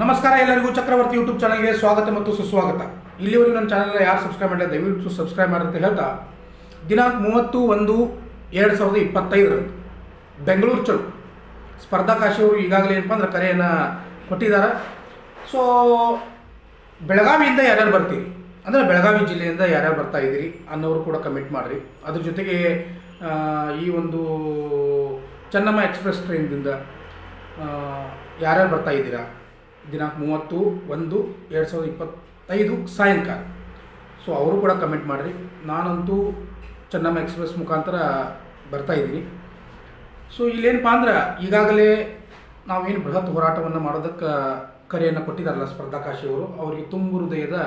ನಮಸ್ಕಾರ ಎಲ್ಲರಿಗೂ ಚಕ್ರವರ್ತಿ ಯೂಟ್ಯೂಬ್ ಚಾನಲ್ಗೆ ಸ್ವಾಗತ ಮತ್ತು ಸುಸ್ವಾಗತ. ಇಲ್ಲಿವರೆಗೂ ನನ್ನ ಚಾನಲ್ನ ಯಾರು ಸಬ್ಸ್ಕ್ರೈಬ್ ಮಾಡಿಲ್ಲ, ದಯವಿಟ್ಟು ಸಬ್ಸ್ಕ್ರೈಬ್ ಮಾಡಿ ಅಂತ ಹೇಳ್ತಾ, ದಿನಾಂಕ ಮೂವತ್ತು ಒಂದು ಎರಡು ಸಾವಿರದ ಇಪ್ಪತ್ತೈದರಂದು ಬೆಂಗಳೂರು ಚಳು ಸ್ಪರ್ಧಾ ಕಾಶಿಯವರು ಈಗಾಗಲೇ ಏನಪ್ಪ ಅಂದ್ರೆ ಕರೆಯನ್ನು ಕೊಟ್ಟಿದ್ದಾರೆ. ಸೊ ಬೆಳಗಾವಿಯಿಂದ ಯಾರ್ಯಾರು ಬರ್ತೀರಿ? ಅಂದರೆ ಬೆಳಗಾವಿ ಜಿಲ್ಲೆಯಿಂದ ಯಾರ್ಯಾರು ಬರ್ತಾ ಇದ್ದೀರಿ ಅನ್ನೋರು ಕೂಡ ಕಮೆಂಟ್ ಮಾಡಿರಿ. ಅದ್ರ ಜೊತೆಗೆ ಈ ಒಂದು ಚೆನ್ನಮ್ಮ ಎಕ್ಸ್ಪ್ರೆಸ್ ಟ್ರೈನ್ದಿಂದ ಯಾರ್ಯಾರು ಬರ್ತಾ ಇದ್ದೀರಾ? ದಿನಾಂಕ ಮೂವತ್ತು, ಒಂದು, ಎರಡು ಸಾವಿರದ ಇಪ್ಪತ್ತೈದು ಸಾಯಂಕಾಲ. ಸೊ ಅವರು ಕೂಡ ಕಮೆಂಟ್ ಮಾಡಿರಿ ನಾನಂತೂ ಚೆನ್ನಮ್ಮ ಎಕ್ಸ್ಪ್ರೆಸ್ ಮುಖಾಂತರ ಬರ್ತಾ ಇದ್ದೀನಿ. ಸೊ ಇಲ್ಲೇನಪ್ಪ ಅಂದ್ರೆ ಈಗಾಗಲೇ ನಾವೇನು ಬೃಹತ್ ಹೋರಾಟವನ್ನು ಮಾಡೋದಕ್ಕೆ ಕರೆಯನ್ನು ಕೊಟ್ಟಿದ್ದಾರಲ್ಲ ಸ್ಪರ್ಧಾ ಕಾಶಿಯವರು ಅವರಿಗೆ ತುಂಬ ಹೃದಯದ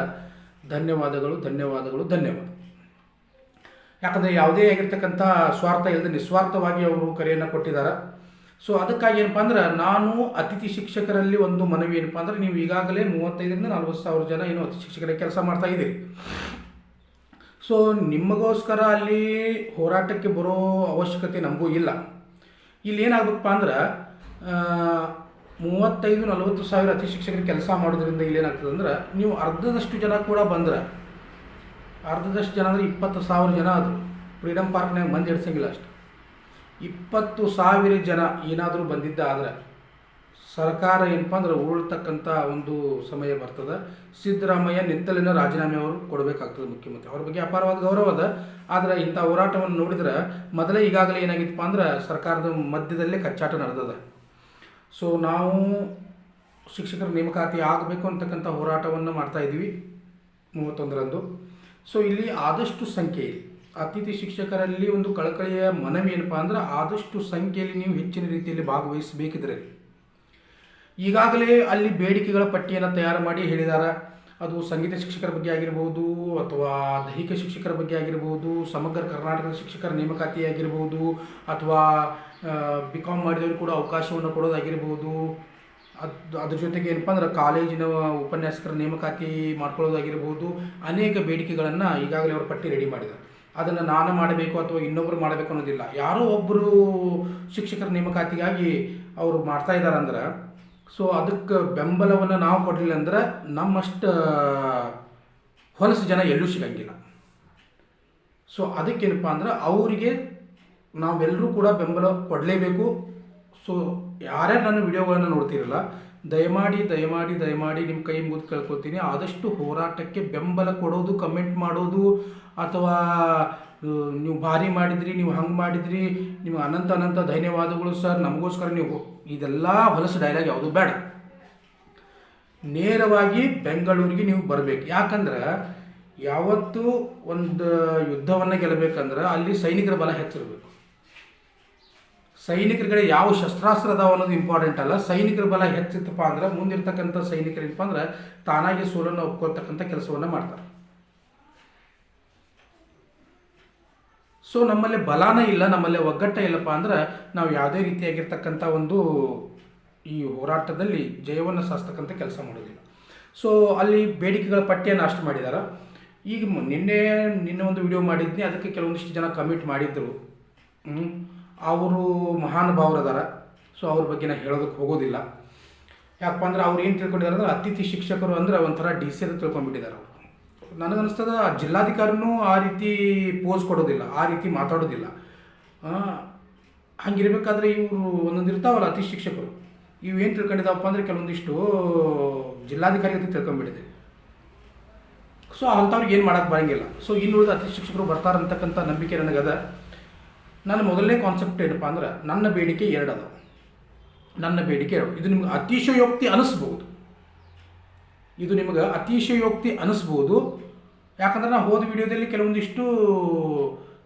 ಧನ್ಯವಾದಗಳು ಧನ್ಯವಾದಗಳು, ಧನ್ಯವಾದ. ಯಾಕಂದರೆ ಯಾವುದೇ ಆಗಿರ್ತಕ್ಕಂಥ ಸ್ವಾರ್ಥ ಇಲ್ಲದೆ ನಿಸ್ವಾರ್ಥವಾಗಿ ಅವರು ಕರೆಯನ್ನು ಕೊಟ್ಟಿದ್ದಾರೆ ಸೊ ಅದಕ್ಕಾಗಿ ಏನಪ್ಪ ಅಂದ್ರೆ ನಾನು ಅತಿಥಿ ಶಿಕ್ಷಕರಲ್ಲಿ ಒಂದು ಮನವಿ ಏನಪ್ಪ ಅಂದ್ರೆ ನೀವು ಈಗಾಗಲೇ ಮೂವತ್ತೈದರಿಂದ ನಲ್ವತ್ತು ಸಾವಿರ ಜನ ಏನು ಅತಿಥಿ ಶಿಕ್ಷಕರ ಕೆಲಸ ಮಾಡ್ತಾ ಇದ್ದೀರಿ. ಸೊ ನಿಮಗೋಸ್ಕರ ಅಲ್ಲಿ ಹೋರಾಟಕ್ಕೆ ಬರೋ ಅವಶ್ಯಕತೆ ನಮಗೂ ಇಲ್ಲ. ಇಲ್ಲಿ ಏನಾಗಬೇಕಪ್ಪ ಅಂದ್ರೆ ಮೂವತ್ತೈದು, ನಲವತ್ತು ಸಾವಿರ ಅತಿ ಶಿಕ್ಷಕರು ಕೆಲಸ ಮಾಡೋದ್ರಿಂದ ಇಲ್ಲಿ ಏನಾಗ್ತದೆ ಅಂದ್ರೆ, ನೀವು ಅರ್ಧದಷ್ಟು ಜನ ಕೂಡ ಬಂದ್ರೆ, ಅರ್ಧದಷ್ಟು ಜನ ಅಂದರೆ ಇಪ್ಪತ್ತು ಸಾವಿರ ಜನ ಅದು. ಫ್ರೀಡಮ್ ಪಾರ್ಕ್ನಾಗ ಮಂದಿ ಇಡ್ಸಂಗಿಲ್ಲ ಅಷ್ಟು. ಇಪ್ಪತ್ತು ಸಾವಿರ ಜನ ಏನಾದರೂ ಬಂದಿದ್ದ ಆದರೆ ಸರ್ಕಾರ ಏನಪ್ಪ ಅಂದ್ರೆ ಉಳ್ತಕ್ಕಂಥ ಒಂದು ಸಮಯ ಬರ್ತದೆ. ಸಿದ್ದರಾಮಯ್ಯ ನಿಂತಲಿನ ರಾಜೀನಾಮೆ ಅವರು ಕೊಡಬೇಕಾಗ್ತದೆ ಮುಖ್ಯಮಂತ್ರಿ. ಅವ್ರ ಬಗ್ಗೆ ಅಪಾರವಾದ ಗೌರವ ಅದ. ಆದರೆ ಇಂಥ ಹೋರಾಟವನ್ನು ನೋಡಿದ್ರೆ ಮೊದಲೇ ಈಗಾಗಲೇ ಏನಾಗಿತ್ತಪ್ಪ ಅಂದ್ರೆ ಸರ್ಕಾರದ ಮಧ್ಯದಲ್ಲೇ ಕಚ್ಚಾಟ ನಡೆದದ. ಸೊ ನಾವು ಶಿಕ್ಷಕರ ನೇಮಕಾತಿ ಆಗಬೇಕು ಅಂತಕ್ಕಂಥ ಹೋರಾಟವನ್ನು ಮಾಡ್ತಾ ಇದ್ದೀವಿ ಮೂವತ್ತೊಂದರಂದು. ಸೊ ಇಲ್ಲಿ ಆದಷ್ಟು ಸಂಖ್ಯೆಯಲ್ಲಿ ಅತಿಥಿ ಶಿಕ್ಷಕರಲ್ಲಿ ಒಂದು ಕಳಕಳಿಯ ಮನವಿ ಏನಪ್ಪ ಅಂದ್ರೆ ಆದಷ್ಟು ಸಂಖ್ಯೆಯಲ್ಲಿ ನೀವು ಹೆಚ್ಚಿನ ರೀತಿಯಲ್ಲಿ ಭಾಗವಹಿಸಬೇಕಿದ್ರೆ. ಈಗಾಗಲೇ ಅಲ್ಲಿ ಬೇಡಿಕೆಗಳ ಪಟ್ಟಿಯನ್ನು ತಯಾರು ಮಾಡಿ ಹೇಳಿದ್ದಾರೆ ಅದು ಸಂಗೀತ ಶಿಕ್ಷಕರ ಬಗ್ಗೆ ಆಗಿರ್ಬೋದು, ಅಥವಾ ದೈಹಿಕ ಶಿಕ್ಷಕರ ಬಗ್ಗೆ ಆಗಿರ್ಬೋದು, ಸಮಗ್ರ ಕರ್ನಾಟಕದ ಶಿಕ್ಷಕರ ನೇಮಕಾತಿ ಆಗಿರ್ಬೋದು, ಅಥವಾ ಬಿ ಕಾಮ್ ಮಾಡಿದವರು ಕೂಡ ಅವಕಾಶವನ್ನು ಕೊಡೋದಾಗಿರ್ಬೋದು. ಅದು, ಅದ್ರ ಜೊತೆಗೆ ಏನಪ್ಪ ಅಂದ್ರೆ ಕಾಲೇಜಿನ ಉಪನ್ಯಾಸಕರ ನೇಮಕಾತಿ ಮಾಡ್ಕೊಳ್ಳೋದಾಗಿರ್ಬೋದು. ಅನೇಕ ಬೇಡಿಕೆಗಳನ್ನು ಈಗಾಗಲೇ ಅವರು ಪಟ್ಟಿ ರೆಡಿ ಮಾಡಿದ್ದಾರೆ ಅದನ್ನು ನಾನು ಮಾಡಬೇಕು ಅಥವಾ ಇನ್ನೊಬ್ಬರು ಮಾಡಬೇಕು ಅನ್ನೋದಿಲ್ಲ. ಯಾರೋ ಒಬ್ಬರು ಶಿಕ್ಷಕರ ನೇಮಕಾತಿಗಾಗಿ ಅವರು ಮಾಡ್ತಾ ಇದ್ದಾರೆ ಅಂದ್ರೆ, ಸೊ ಅದಕ್ಕೆ ಬೆಂಬಲವನ್ನು ನಾವು ಕೊಡಲಿಲ್ಲ ಅಂದ್ರೆ ನಮ್ಮಷ್ಟು ಹೊಲಸು ಜನ ಎಲ್ಲೂ ಸಿಗಂಗಿಲ್ಲ. ಸೊ ಅದಕ್ಕೇನಪ್ಪ ಅಂದ್ರೆ ಅವರಿಗೆ ನಾವೆಲ್ಲರೂ ಕೂಡ ಬೆಂಬಲ ಕೊಡಲೇಬೇಕು. ಸೊ ಯಾರ್ಯಾರು ನನ್ನ ವಿಡಿಯೋಗಳನ್ನು ನೋಡ್ತಿರಲ್ಲ, ದಯಮಾಡಿ ದಯಮಾಡಿ ದಯಮಾಡಿ ನಿಮ್ಮ ಕೈ ಮುಗಿದು ಕೇಳ್ಕೊತೀನಿ. ಆದಷ್ಟು ಹೋರಾಟಕ್ಕೆ ಬೆಂಬಲ ಕೊಡೋದು, ಕಮೆಂಟ್ ಮಾಡೋದು ಅಥವಾ ನೀವು ಭಾರಿ ಮಾಡಿದ್ರಿ, ನೀವು ಹಂಗೆ ಮಾಡಿದ್ರಿ, ನಿಮ್ಗೆ ಅನಂತ ಅನಂತ ಧನ್ಯವಾದಗಳು ಸರ್. ನಮಗೋಸ್ಕರ ನೀವು ಇದೆಲ್ಲ ಹೊಲಸು ಡೈಲಾಗ್ ಯಾವುದು ಬೇಡ. ನೇರವಾಗಿ ಬೆಂಗಳೂರಿಗೆ ನೀವು ಬರಬೇಕು. ಯಾಕಂದ್ರೆ ಯಾವತ್ತು ಒಂದು ಯುದ್ಧವನ್ನು ಗೆಲ್ಲಬೇಕಂದ್ರೆ ಅಲ್ಲಿ ಸೈನಿಕರ ಬಲ ಹೆಚ್ಚಿರಬೇಕು. ಸೈನಿಕರ ಯಾವ ಶಸ್ತ್ರಾಸ್ತ್ರ ಅದಾವ ಅನ್ನೋದು ಇಂಪಾರ್ಟೆಂಟ್ ಅಲ್ಲ. ಸೈನಿಕರ ಬಲ ಹೆಚ್ಚಿತ್ತಪ್ಪ ಅಂದ್ರೆ ಮುಂದಿರ್ತಕ್ಕಂಥ ಸೈನಿಕರು ಏನಪ್ಪ ಅಂದ್ರೆ ತಾನಾಗಿ ಸೋಲನ್ನು ಒಪ್ಕೊಳ್ತಕ್ಕಂಥ ಕೆಲಸವನ್ನು ಮಾಡ್ತಾರೆ. ಸೊ ನಮ್ಮಲ್ಲಿ ಬಲಾನ ಇಲ್ಲ, ನಮ್ಮಲ್ಲಿ ಒಗ್ಗಟ್ಟ ಇಲ್ಲಪ್ಪ ಅಂದ್ರೆ ನಾವು ಯಾವುದೇ ರೀತಿಯಾಗಿರ್ತಕ್ಕಂಥ ಒಂದು ಈ ಹೋರಾಟದಲ್ಲಿ ಜಯವನ್ನು ಸಾಸ್ತಕ್ಕಂಥ ಕೆಲಸ ಮಾಡೋದಿಲ್ಲ. ಸೊ ಅಲ್ಲಿ ಬೇಡಿಕೆಗಳ ಪಟ್ಟಿಯನ್ನು ಅಷ್ಟು ಮಾಡಿದ್ದಾರೆ ಈಗ ನಿನ್ನೆ ನಿನ್ನೆ ಒಂದು ವಿಡಿಯೋ ಮಾಡಿದ್ನಿ, ಅದಕ್ಕೆ ಕೆಲವೊಂದಿಷ್ಟು ಜನ ಕಮಿಟ್ ಮಾಡಿದ್ದರು ಅವರು ಮಹಾನುಭಾವರದಾರ. ಸೊ ಅವ್ರ ಬಗ್ಗೆ ನಾನು ಹೇಳೋದಕ್ಕೆ ಹೋಗೋದಿಲ್ಲ. ಯಾಕಪ್ಪ ಅಂದ್ರೆ ಅವ್ರು ಏನು ತಿಳ್ಕೊಂಡಿದ್ದಾರೆ ಅಂದ್ರೆ, ಅತಿಥಿ ಶಿಕ್ಷಕರು ಅಂದ್ರೆ ಒಂಥರ ಡಿ ಸಿ ಅಂತ ತಿಳ್ಕೊಂಡ್ಬಿಟ್ಟಿದ್ದಾರೆ ಅವರು. ನನಗನ್ನಿಸ್ತದ ಜಿಲ್ಲಾಧಿಕಾರಿನೂ ಆ ರೀತಿ ಪೋಸ್ ಕೊಡೋದಿಲ್ಲ, ಆ ರೀತಿ ಮಾತಾಡೋದಿಲ್ಲ. ಹಂಗಿರ್ಬೇಕಾದ್ರೆ ಇವರು ಒಂದೊಂದು ಇರ್ತಾವಲ್ಲ ಅತಿ ಶಿಕ್ಷಕರು ಇವು ಏನು ತಿಳ್ಕೊಂಡಿದ್ದಾವಪ್ಪ ಅಂದರೆ ಕೆಲವೊಂದಿಷ್ಟು ಜಿಲ್ಲಾಧಿಕಾರಿ ಅಂತ ತಿಳ್ಕೊಂಬಿಟ್ಟಿದೆ ಸೊ ಅಂಥವ್ರಿಗೆ ಏನು ಮಾಡೋಕ್ಕೆ ಬರಂಗಿಲ್ಲ. ಸೊ ಇನ್ನುಳಿದ ಅತಿ ಶಿಕ್ಷಕರು ಬರ್ತಾರಂತಕ್ಕಂಥ ನಂಬಿಕೆ ನನಗದ. ನನ್ನ ಮೊದಲನೇ ಕಾನ್ಸೆಪ್ಟ್ ಏನಪ್ಪ ಅಂದ್ರೆ ನನ್ನ ಬೇಡಿಕೆ ಎರಡು ಅದಾವ ನನ್ನ ಬೇಡಿಕೆ ಎರಡು. ಇದು ನಿಮ್ಗೆ ಅತಿಶಯೋಕ್ತಿ ಅನಿಸ್ಬೋದು. ಇದು ನಿಮಗೆ ಅತಿಶಯೋಕ್ತಿ ಅನಿಸ್ಬೋದು. ಯಾಕಂದ್ರೆ ನಾವು ಹೋದ ವಿಡಿಯೋದಲ್ಲಿ ಕೆಲವೊಂದಿಷ್ಟು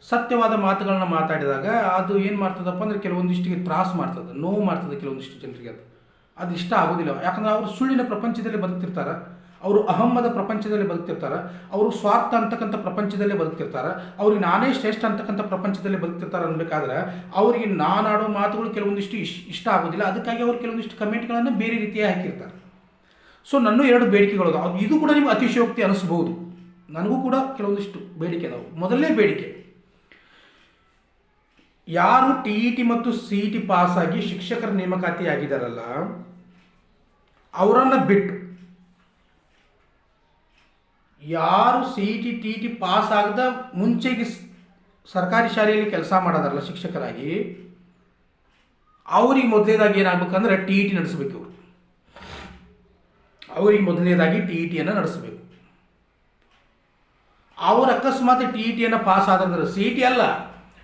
ಸತ್ಯವಾದ ಮಾತುಗಳನ್ನ ಮಾತಾಡಿದಾಗ ಅದು ಏನು ಮಾಡ್ತದಪ್ಪ ಅಂದ್ರೆ ಕೆಲವೊಂದಿಷ್ಟಿಗೆ ತ್ರಾಸು ಮಾಡ್ತದೆ, ನೋವು ಮಾಡ್ತದೆ ಕೆಲವೊಂದಿಷ್ಟು ಜನರಿಗೆ ಅದು. ಅದು ಇಷ್ಟ ಆಗೋದಿಲ್ಲ. ಯಾಕಂದ್ರೆ ಅವರು ಸುಳ್ಳಿನ ಪ್ರಪಂಚದಲ್ಲಿ ಬದುಕ್ತಿರ್ತಾರೆ, ಅವರು ಅಹಮ್ಮದ ಪ್ರಪಂಚದಲ್ಲಿ ಬದುಕ್ತಿರ್ತಾರೆ, ಅವರು ಸ್ವಾರ್ಥ ಅಂತಕ್ಕಂಥ ಪ್ರಪಂಚದಲ್ಲಿ ಬದುಕ್ತಿರ್ತಾರೆ, ಅವ್ರಿಗೆ ನಾನೇ ಶ್ರೇಷ್ಠ ಅಂತಕ್ಕಂಥ ಪ್ರಪಂಚದಲ್ಲಿ ಬದುಕ್ತಿರ್ತಾರೆ ಅನ್ಬೇಕಾದ್ರೆ ಅವರಿಗೆ ನಾನಾಡೋ ಮಾತುಗಳು ಕೆಲವೊಂದಿಷ್ಟು ಇಷ್ಟ ಇಷ್ಟ ಆಗೋದಿಲ್ಲ. ಅದಕ್ಕಾಗಿ ಅವರು ಕೆಲವೊಂದಿಷ್ಟು ಕಮೆಂಟ್ಗಳನ್ನು ಬೇರೆ ರೀತಿಯಾಗಿ ಹಾಕಿರ್ತಾರೆ. ಸೊ, ನನ್ನ ಎರಡು ಬೇಡಿಕೆಗಳು ಅದು ಇದು ಕೂಡ ನಿಮ್ಗೆ ಅತಿಶಯೋಕ್ತಿ ಅನಿಸ್ಬೋದು ನನಗೂ ಕೂಡ ಕೆಲವೊಂದಿಷ್ಟು ಬೇಡಿಕೆ ಅದಾವೆ. ಮೊದಲನೇ ಬೇಡಿಕೆ, ಯಾರು ಟಿ ಇ ಟಿ ಮತ್ತು ಸಿ ಇ ಟಿ ಪಾಸಾಗಿ ಶಿಕ್ಷಕರ ನೇಮಕಾತಿ ಆಗಿದಾರಲ್ಲ, ಅವರನ್ನು ಬಿಟ್ಟು ಯಾರು C E T T T pass ಆಗದ ಮುಂಚೆಗೆ ಸರ್ಕಾರಿ ಶಾಲೆಯಲ್ಲಿ ಕೆಲಸ ಮಾಡೋದಾರಲ್ಲ ಶಿಕ್ಷಕರಾಗಿ, ಅವ್ರಿಗೆ ಮೊದಲನೇದಾಗಿ ಏನಾಗಬೇಕಂದ್ರೆ ಟಿ ಇ ಟಿ ನಡೆಸಬೇಕು ಅವ್ರಿಗೆ ಮೊದಲನೇದಾಗಿ ಟಿ ಇ ಟಿಯನ್ನು ನಡೆಸಬೇಕು. ಅವ್ರು ಅಕಸ್ಮಾತ್ ಟಿ ಇ ಟಿಯನ್ನು ಪಾಸ್ ಆದ್ರೆ ಸಿ ಇ ಟಿ ಅಲ್ಲ.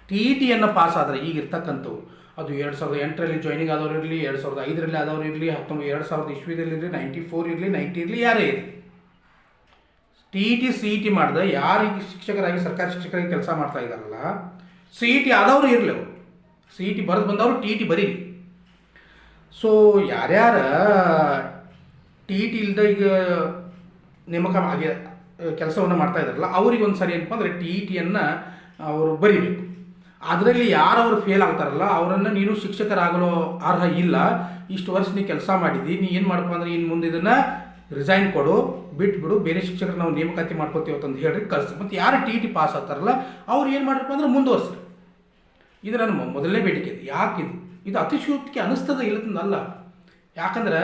ಟಿ ಇ ಟಿಯನ್ನು ಪಾಸ್ ಆದರೆ ಈಗ ಇರ್ತಕ್ಕಂಥವು, ಅದು ಎರಡು ಸಾವಿರದ ಎಂಟರಲ್ಲಿ ಜಾಯ್ನಿಂಗ್ ಆದವ್ರು ಇರಲಿ, ಎರಡು ಸಾವಿರದ ಐದರಲ್ಲಿ ಆದವ್ರು ಇರಲಿ, ಹತ್ತೊಂಬತ್ತು, ಎರಡು ಸಾವಿರದ ಇಸ್ವಿದಲ್ಲಿ ಇರಲಿ ನೈಂಟಿ ಫೋರ್ ಇರಲಿ ನೈಂಟಿ ಇರಲಿ, ಯಾರೇ ಇರಲಿ. T E T C E T ಮಾಡಿದ್ರೆ ಯಾರು ಶಿಕ್ಷಕರಾಗಿ, ಸರ್ಕಾರಿ ಶಿಕ್ಷಕರಾಗಿ ಕೆಲಸ ಮಾಡ್ತಾ ಇದ್ದಾರಲ್ಲ ಸಿ ಇ ಟಿ ಆದವರು ಇರಲಿ ಅವರು. ಸಿ ಇ ಟಿ ಬರೆದು ಬಂದವರು ಟಿ ಇ ಟಿ ಬರೀಲಿ. ಸೊ ಯಾರ್ಯಾರ ಟಿ ಇ ಟಿ ಇಲ್ಲದ ಈಗ ನೇಮಕ ಆಗಿ ಕೆಲಸವನ್ನು ಮಾಡ್ತಾ ಇದ್ದಾರಲ್ಲ, ಅವ್ರಿಗೆ ಒಂದು ಸರಿ ಏನಪ್ಪ ಅಂದರೆ ಟಿ ಇ ಟಿಯನ್ನು ಅವರು ಬರಿಬೇಕು. ಅದರಲ್ಲಿ ಯಾರು ಅವರು ಫೇಲ್ ಆಗ್ತಾರಲ್ಲ, ಅವರನ್ನು ನೀನು ಶಿಕ್ಷಕರಾಗಲು ಅರ್ಹ ಇಲ್ಲ, ಇಷ್ಟು ವರ್ಷ ನೀ ಕೆಲಸ ಮಾಡಿದ್ದಿ ನೀ ಏನು ಮಾಡಪ್ಪ ಅಂದ್ರೆ ಇನ್ನು ಮುಂದೆ ಇದನ್ನು ರಿಸೈನ್ ಕೊಡು, ಬಿಟ್ಬಿಡು, ಬೇರೆ ಶಿಕ್ಷಕರು ನಾವು ನೇಮಕಾತಿ ಮಾಡ್ಕೋತೀವಿ ಅಂತ ಹೇಳ್ರಿ ಕಳಿಸಿ ಮತ್ತು ಯಾರು ಟಿ ಟಿ ಪಾಸ್ ಆಗ್ತಾರಲ್ಲ, ಅವ್ರು ಏನು ಮಾಡ್ರಪ್ಪ ಅಂದ್ರೆ ಮುಂದುವರ್ಸ್ರಿ ಇದು ನನ್ನ ಮೊದಲನೇ ಬೇಡಿಕೆ ಇದು. ಯಾಕಿದು ಇದು? ಅತಿಶಯೋಕ್ತಿಗೆ ಅನಿಸ್ತದ ಇಲ್ಲದಲ್ಲ ಯಾಕಂದ್ರೆ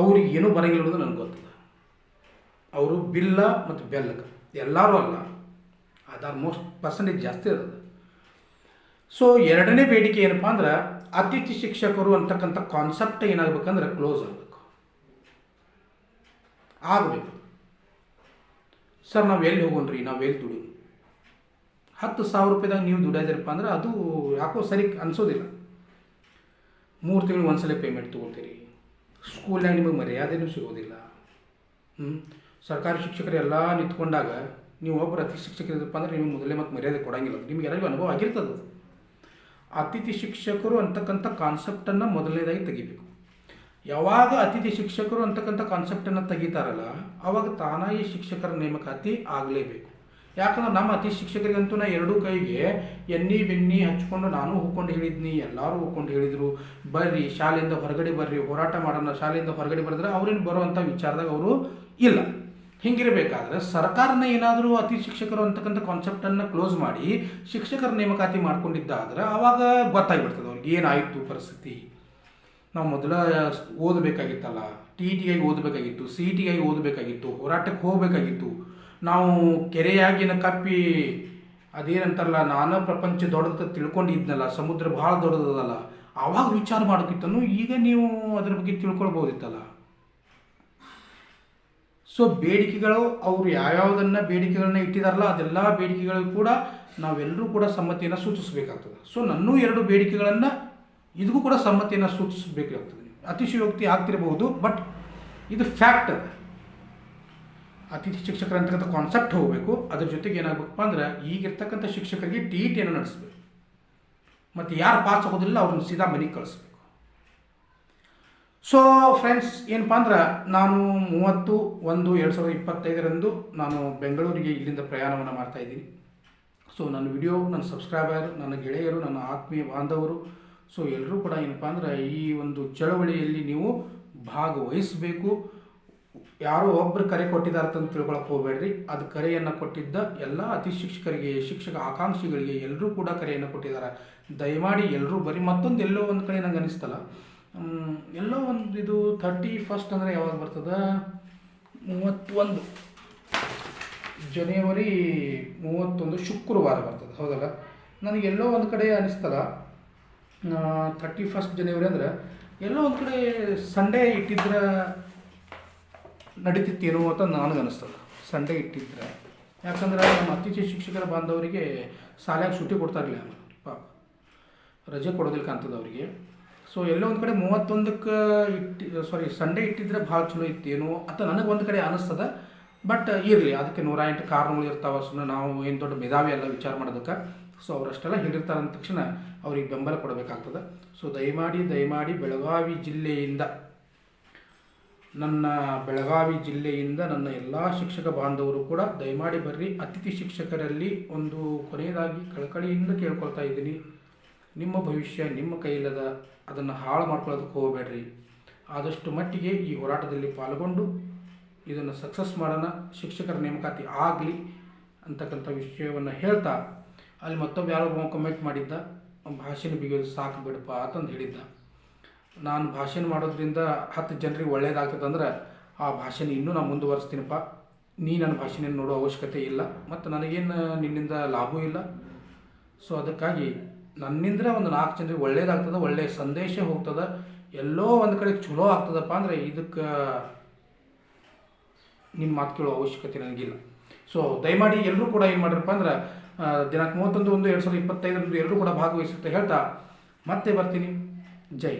ಅವ್ರಿಗೆ ಏನೂ ಬರಂಗಿಲ್ಲ ಅನ್ನೋದು ನನಗೆ ಗೊತ್ತದ ಅವರು ಬಿಲ್ಲ ಮತ್ತು ಬೆಲ್ಲಕ. ಎಲ್ಲರೂ ಅಲ್ಲ. ಅದಾರ್ ಮೋಸ್ಟ್ ಪರ್ಸೆಂಟೇಜ್ ಜಾಸ್ತಿ ಇರೋದು. ಸೊ ಎರಡನೇ ಬೇಡಿಕೆ ಏನಪ್ಪ ಅಂದ್ರೆ ಅತಿಥಿ ಶಿಕ್ಷಕರು ಅಂತಕ್ಕಂಥ ಕಾನ್ಸೆಪ್ಟ್ ಏನಾಗಬೇಕಂದ್ರೆ ಕ್ಲೋಸ್ ಆಗಬೇಕು. ಆಗಬೇಕು. ಸರ್ ನಾವು ಎಲ್ಲಿ ಹೋಗೋಣ್ರಿ? ನಾವು ಎಲ್ಲಿ ದುಡಿ? ಹತ್ತು ಸಾವಿರ ರೂಪಾಯಿದಾಗ ನೀವು ದುಡಿಯೋದಿರಪ್ಪ ಅಂದ್ರೆ ಅದು ಯಾಕೋ ಸರಿ ಅನಿಸೋದಿಲ್ಲ. ಮೂರು ತಿಂಗಳು ಒಂದ್ಸಲ ಪೇಮೆಂಟ್ ತೊಗೊಳ್ತೀರಿ. ಸ್ಕೂಲ್ನಾಗ ನಿಮಗೆ ಮರ್ಯಾದೆನೂ ಸಿಗೋದಿಲ್ಲ. ಹ್ಞೂ ಸರ್ಕಾರಿ ಶಿಕ್ಷಕರು ಎಲ್ಲ ನಿಂತ್ಕೊಂಡಾಗ ನೀವು ಒಬ್ಬರು ಅತಿಥಿ ಶಿಕ್ಷಕರಿದ್ದಪ್ಪ ಅಂದರೆ ನಿಮಗೆ ಮೊದಲೇ ಮತ್ತು ಮರ್ಯಾದೆ ಕೊಡಂಗಿಲ್ಲ. ನಿಮಗೆ ಎಲ್ಲರಿಗೂ ಅನುಭವ ಆಗಿರ್ತದೆ ಅತಿಥಿ ಶಿಕ್ಷಕರು ಅಂತಕ್ಕಂಥ ಕಾನ್ಸೆಪ್ಟನ್ನು ಮೊದಲನೇದಾಗಿ ತೆಗಿಬೇಕು. ಯಾವಾಗ ಅತಿಥಿ ಶಿಕ್ಷಕರು ಅಂತಕ್ಕಂಥ ಕಾನ್ಸೆಪ್ಟನ್ನು ತೆಗಿತಾರಲ್ಲ, ಅವಾಗ ತಾನಾಗಿ ಶಿಕ್ಷಕರ ನೇಮಕಾತಿ ಆಗಲೇಬೇಕು. ಯಾಕಂದ್ರೆ ನಮ್ಮ ಅತಿ ಶಿಕ್ಷಕರಿಗಂತೂ ನಾ ಎರಡೂ ಕೈಗೆ ಎಣ್ಣೆ ಬೆನ್ನಿ ಹಚ್ಕೊಂಡು ನಾನು ಹೋಗ್ಕೊಂಡು ಹೇಳಿದ್ನಿ, ಎಲ್ಲರೂ ಹೋಗ್ಕೊಂಡು ಹೇಳಿದರು. ಬರ್ರಿ, ಶಾಲೆಯಿಂದ ಹೊರಗಡೆ ಬರ್ರಿ, ಹೋರಾಟ ಮಾಡೋಣ, ಶಾಲೆಯಿಂದ ಹೊರಗಡೆ ಬರೆದ್ರೆ ಅವ್ರೇನು ಬರುವಂಥ ವಿಚಾರದಾಗ ಅವರು ಇಲ್ಲ. ಹಿಂಗಿರಬೇಕಾದ್ರೆ ಸರ್ಕಾರನ ಏನಾದರೂ ಅತಿ ಶಿಕ್ಷಕರು ಅಂತಕ್ಕಂಥ ಕಾನ್ಸೆಪ್ಟನ್ನು ಕ್ಲೋಸ್ ಮಾಡಿ ಶಿಕ್ಷಕರ ನೇಮಕಾತಿ ಮಾಡ್ಕೊಂಡಿದ್ದಾದ್ರೆ ಆವಾಗ ಗೊತ್ತಾಗ್ಬಿಡ್ತದೆ ಅವ್ರಿಗೆ ಏನಾಯಿತು ಪರಿಸ್ಥಿತಿ. ನಾವು ಮೊದಲ ಓದಬೇಕಾಗಿತ್ತಲ್ಲ ಟಿ ಟಿಗಾಗಿ ಓದಬೇಕಾಗಿತ್ತು ಸಿ ಟಿಗಾಗಿ ಓದಬೇಕಾಗಿತ್ತು, ಹೋರಾಟಕ್ಕೆ ಹೋಗಬೇಕಾಗಿತ್ತು. ನಾವು ಕೆರೆಯಾಗಿನ ಕಪ್ಪಿ, ಅದೇನಂತಾರಲ್ಲ, ನಾನು ಪ್ರಪಂಚ ದೊಡ್ಡದ ತಿಳ್ಕೊಂಡಿದ್ನಲ್ಲ, ಸಮುದ್ರ ಭಾಳ ದೊಡ್ಡದಲ್ಲ ಆವಾಗ ವಿಚಾರ ಮಾಡೋಕ್ಕಿತ್ತನು ಈಗ ನೀವು ಅದ್ರ ಬಗ್ಗೆ ತಿಳ್ಕೊಳ್ಬೋದಿತ್ತಲ್ಲ. ಸೊ ಬೇಡಿಕೆಗಳು, ಅವರು ಯಾವ್ಯಾವುದನ್ನು ಬೇಡಿಕೆಗಳನ್ನ ಇಟ್ಟಿದಾರಲ್ಲ, ಅದೆಲ್ಲ ಬೇಡಿಕೆಗಳಿಗೂ ಕೂಡ ನಾವೆಲ್ಲರೂ ಕೂಡ ಸಮ್ಮತಿಯನ್ನು ಸೂಚಿಸಬೇಕಾಗ್ತದೆ. ಸೊ ನನ್ನೂ ಎರಡು ಬೇಡಿಕೆಗಳನ್ನು ಇದಕ್ಕೂ ಕೂಡ ಸಮ್ಮತಿಯನ್ನು ಸೂಚಿಸಬೇಕಾಗ್ತದೆ. ಅತಿಶಯೋಕ್ತಿ ಆಗ್ತಿರಬಹುದು ಬಟ್ ಇದು ಫ್ಯಾಕ್ಟ್ ಅದ. ಅತಿಥಿ ಶಿಕ್ಷಕರ ಅಂತಕ್ಕಂಥ ಕಾನ್ಸೆಪ್ಟ್ ಹೋಗಬೇಕು. ಅದ್ರ ಜೊತೆಗೆ ಏನಾಗಬೇಕಪ್ಪ ಅಂದ್ರೆ, ಈಗಿರ್ತಕ್ಕಂಥ ಶಿಕ್ಷಕರಿಗೆ ಟಿ ಇಟಿಯನ್ನು ನಡೆಸಬೇಕು. ಮತ್ತು ಯಾರು ಪಾಸ್ ಆಗೋದಿಲ್ಲ, ಅವ್ರನ್ನ ಸೀದಾ ಮನೆಗೆ ಕಳಿಸ್ಬೇಕು. ಸೊ ಫ್ರೆಂಡ್ಸ್ ಏನಪ್ಪ ಅಂದ್ರೆ ನಾನು ಮೂವತ್ತು, ಒಂದು, ಎರಡು ಸಾವಿರದ ಇಪ್ಪತ್ತೈದರಂದು ನಾನು ಬೆಂಗಳೂರಿಗೆ ಇಲ್ಲಿಂದ ಪ್ರಯಾಣವನ್ನು ಮಾಡ್ತಾ ಇದ್ದೀನಿ. ಸೊ ನನ್ನ ವಿಡಿಯೋ ನನ್ನ ಸಬ್ಸ್ಕ್ರೈಬರ್ ನನ್ನ ಗೆಳೆಯರು, ನನ್ನ ಆತ್ಮೀಯ ಬಾಂಧವರು ಸೊ ಎಲ್ಲರೂ ಕೂಡ ಏನಪ್ಪ ಅಂದ್ರೆ ಈ ಒಂದು ಚಳವಳಿಯಲ್ಲಿ ನೀವು ಭಾಗವಹಿಸಬೇಕು. ಯಾರೋ ಒಬ್ಬರು ಕರೆ ಕೊಟ್ಟಿದ್ದಾರೆ ಅಂತ ತಿಳ್ಕೊಳಕ್ಕೆ ಹೋಗಬೇಡ್ರಿ. ಅದು ಕರೆಯನ್ನು ಕೊಟ್ಟಿದ್ದ ಎಲ್ಲ ಅತಿ ಶಿಕ್ಷಕರಿಗೆ, ಶಿಕ್ಷಕ ಆಕಾಂಕ್ಷಿಗಳಿಗೆ ಎಲ್ಲರೂ ಕೂಡ ಕರೆಯನ್ನು ಕೊಟ್ಟಿದ್ದಾರೆ. ದಯಮಾಡಿ ಎಲ್ಲರೂ ಬರೀ ಮತ್ತೊಂದು ಎಲ್ಲೋ ಒಂದು ಕಡೆ ನಂಗೆ ಅನಿಸ್ತಲ್ಲ. ಎಲ್ಲೋ ಒಂದು ಇದು ಥರ್ಟಿ ಫಸ್ಟ್ ಅಂದರೆ ಯಾವಾಗ ಬರ್ತದೆ? ಮೂವತ್ತೊಂದು. ಜನವರಿ ಮೂವತ್ತೊಂದು ಶುಕ್ರವಾರ ಬರ್ತದೆ, ಹೌದಲ್ಲ? ನನಗೆ ಎಲ್ಲೋ ಒಂದು ಕಡೆ ಅನಿಸ್ತಲ್ಲ ಥರ್ಟಿ ಫಸ್ಟ್ ಜನವರಿ ಅಂದರೆ ಎಲ್ಲೋ ಒಂದು ಕಡೆ ಸಂಡೇ ಇಟ್ಟಿದ್ರೆ ನಡೀತಿತ್ತೇನೋ ಅಂತ ನನಗೆ ಅನಿಸ್ತದೆ ಸಂಡೇ ಇಟ್ಟಿದ್ರೆ. ಯಾಕಂದ್ರೆ ನಮ್ಮ ಅತಿಥಿ ಶಿಕ್ಷಕರ ಬಾಂಧವರಿಗೆ ಶಾಲ್ಯಾಗ ಸುಟ್ಟಿ ಕೊಡ್ತಾ ಇರಲಿಲ್ಲ, ಪಾಪ. ರಜೆ ಕೊಡೋದಿಲ್ಲ ಕಾಣ್ತದೆ ಅವರಿಗೆ. ಸೊ ಎಲ್ಲೋ ಒಂದು ಕಡೆ ಮೂವತ್ತೊಂದಕ್ಕೆ ಇಟ್ಟು ಸಾರಿ ಸಂಡೇ ಇಟ್ಟಿದ್ರೆ ಭಾಳ ಚಲೋ ಇತ್ತೇನೋ ಅಂತ ನನಗೆ ಒಂದು ಕಡೆ ಅನಿಸ್ತದ. ಬಟ್ ಇರಲಿ, ಅದಕ್ಕೆ ನೂರ ಎಂಟು ಕಾರಣಗಳು ಇರ್ತಾವೆ ಸುಮ್ಮನೆ ನಾವು ಏನು ದೊಡ್ಡ ಮೇಧಾವಿ ಎಲ್ಲ ವಿಚಾರ ಮಾಡೋದಕ್ಕೆ. ಸೊ ಅವರಷ್ಟೆಲ್ಲ ಹೇಳಿರ್ತಾರೆ ಅಂದ ತಕ್ಷಣ ಅವ್ರಿಗೆ ಬೆಂಬಲ ಕೊಡಬೇಕಾಗ್ತದೆ. ಸೊ ದಯಮಾಡಿ ದಯಮಾಡಿ ಬೆಳಗಾವಿ ಜಿಲ್ಲೆಯಿಂದ, ನನ್ನ ಬೆಳಗಾವಿ ಜಿಲ್ಲೆಯಿಂದ ನನ್ನ ಎಲ್ಲ ಶಿಕ್ಷಕ ಬಾಂಧವರು ಕೂಡ ದಯಮಾಡಿ ಬರ್ರಿ. ಅತಿಥಿ ಶಿಕ್ಷಕರಲ್ಲಿ ಒಂದು ಕೊನೆಯದಾಗಿ ಕಳಕಳಿಯಿಂದ ಕೇಳ್ಕೊಳ್ತಾ ಇದ್ದೀನಿ. ನಿಮ್ಮ ಭವಿಷ್ಯ, ನಿಮ್ಮ ಕೈಲದ ಅದನ್ನು ಹಾಳು ಮಾಡ್ಕೊಳ್ಳೋದಕ್ಕೆ ಹೋಗಬೇಡ್ರಿ. ಆದಷ್ಟು ಮಟ್ಟಿಗೆ ಈ ಹೋರಾಟದಲ್ಲಿ ಪಾಲ್ಗೊಂಡು ಇದನ್ನು ಸಕ್ಸಸ್ ಮಾಡೋಣ, ಶಿಕ್ಷಕರ ನೇಮಕಾತಿ ಆಗಲಿ ಅಂತಕ್ಕಂಥ ವಿಷಯವನ್ನು ಹೇಳ್ತಾ, ಅಲ್ಲಿ ಮತ್ತೊಬ್ಬ ಯಾರೊಬ್ಬ ಕಮೆಂಟ್ ಮಾಡಿದ್ದ ಭಾಷೆನ ಬಿಗಿಯೋದು ಸಾಕು ಬಿಡಪ್ಪ ಅಂತಂದು ಹೇಳಿದ್ದ. ನಾನು ಭಾಷಣ ಮಾಡೋದ್ರಿಂದ ಹತ್ತು ಜನರಿಗೆ ಒಳ್ಳೇದಾಗ್ತದಂದ್ರೆ ಆ ಭಾಷಣ ಇನ್ನೂ ನಾನು ಮುಂದುವರಿಸ್ತೀನಪ್ಪ. ನೀ ನನ್ನ ಭಾಷಣ ನೋಡೋ ಅವಶ್ಯಕತೆ ಇಲ್ಲ, ಮತ್ತು ನನಗೇನು ನಿನ್ನಿಂದ ಲಾಭವೂ ಇಲ್ಲ. ಸೊ ಅದಕ್ಕಾಗಿ ನನ್ನಿಂದ ಒಂದು ನಾಲ್ಕು ಜನರಿಗೆ ಒಳ್ಳೇದಾಗ್ತದೆ ಒಳ್ಳೆಯ ಸಂದೇಶ ಹೋಗ್ತದೆ, ಎಲ್ಲೋ ಒಂದು ಕಡೆ ಚಲೋ ಆಗ್ತದಪ್ಪ ಅಂದರೆ ಇದಕ್ಕೆ ನಿಮ್ಮ ಮಾತು ಕೇಳೋ ಅವಶ್ಯಕತೆ ನನಗಿಲ್ಲ. ಸೊ ದಯಮಾಡಿ ಎಲ್ಲರೂ ಕೂಡ ಏನು ಮಾಡಿರಪ್ಪ ಅಂದ್ರೆ ದಿನಾಂಕ ಮೂವತ್ತೊಂದು ಒಂದು ಎರಡು ಸಾವಿರದ ಇಪ್ಪತ್ತೈದರಂದು ಎಲ್ಲರೂ ಕೂಡ ಭಾಗವಹಿಸುತ್ತೆ ಹೇಳ್ತಾ ಮತ್ತೆ ಬರ್ತೀನಿ. ಜೈ